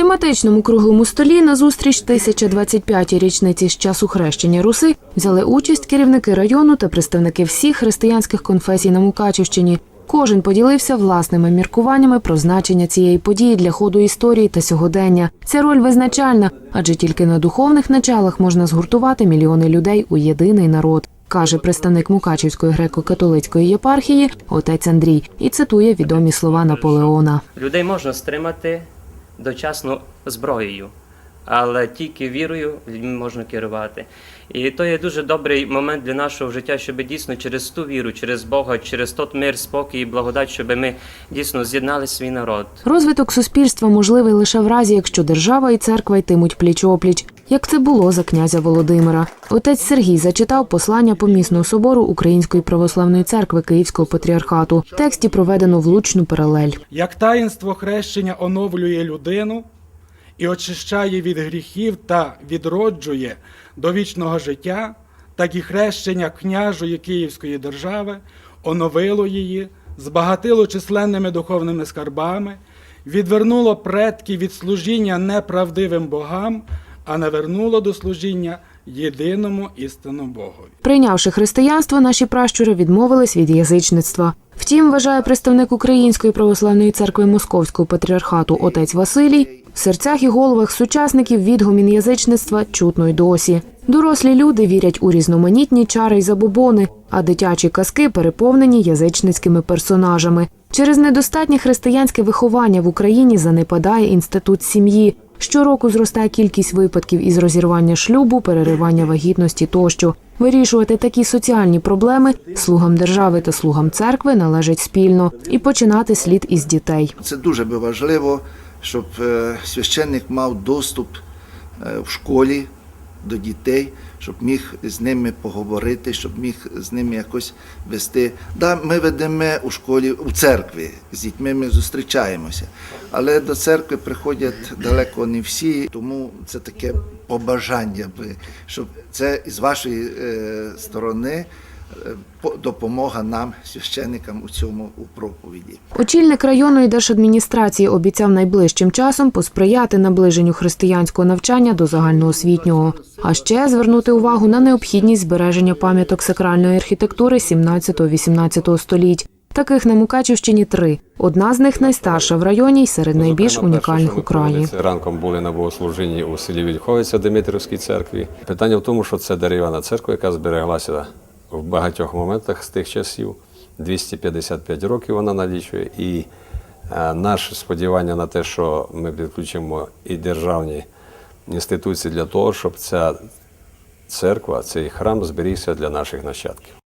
тематичному круглому столі на зустріч 1025-й річниці з часу хрещення Руси взяли участь керівники району та представники всіх християнських конфесій на Мукачівщині. Кожен поділився власними міркуваннями про значення цієї події для ходу історії та сьогодення. Ця роль визначальна, адже тільки на духовних началах можна згуртувати мільйони людей у єдиний народ, каже представник Мукачівської греко-католицької єпархії отець Андрій і цитує відомі слова Наполеона. Людей можна стримати дочасно зброєю, але тільки вірою людьми можна керувати. І то є дуже добрий момент для нашого життя, щоб дійсно через ту віру, через Бога, через тот мир, спокій і благодать, щоб ми дійсно з'єднали свій народ. Розвиток суспільства можливий лише в разі, якщо держава і церква йтимуть пліч-опліч, як це було за князя Володимира. Отець Сергій зачитав послання помісного собору Української православної церкви Київського патріархату. В тексті проведено влучну паралель. Як таїнство хрещення оновлює людину і очищає від гріхів та відроджує до вічного життя, так і хрещення княжої Київської держави оновило її, збагатило численними духовними скарбами, відвернуло предків від служіння неправдивим богам, а навернуло до служіння єдиному істинному Богові. Прийнявши християнство, наші пращури відмовились від язичництва. Втім, вважає представник Української православної церкви Московського патріархату отець Василій, в серцях і головах сучасників відгомін язичництва чутно й досі. Дорослі люди вірять у різноманітні чари й забобони, а дитячі казки переповнені язичницькими персонажами. Через недостатнє християнське виховання в Україні занепадає інститут сім'ї. Щороку зростає кількість випадків із розірвання шлюбу, переривання вагітності тощо. Вирішувати такі соціальні проблеми слугам держави та слугам церкви належить спільно і починати слід із дітей. Це дуже би важливо, щоб е, священник мав доступ е, в школі до дітей, щоб міг з ними поговорити, щоб міг з ними якось вести. Да, ми ведемо у школі, у церкві з дітьми ми зустрічаємося, але до церкви приходять далеко не всі, тому це таке побажання, щоб це з вашої е, сторони допомога нам, священникам, у цьому у проповіді. Очільник районної держадміністрації обіцяв найближчим часом посприяти наближенню християнського навчання до загальноосвітнього, а ще звернути увагу на необхідність збереження пам'яток сакральної архітектури 17-18 століть. Таких на Мукачівщині три. Одна з них найстарша в районі й серед найбільш унікальних у краї. Ранком були на богослужінні у селі Вільховиця Димитрівській церкві. Питання в тому, що це дерев'яна церква, яка збереглася в багатьох моментах з тих часів. 255 років вона налічує. І е, наше сподівання на те, що ми підключимо і державні інституції для того, щоб ця церква, цей храм зберігся для наших нащадків.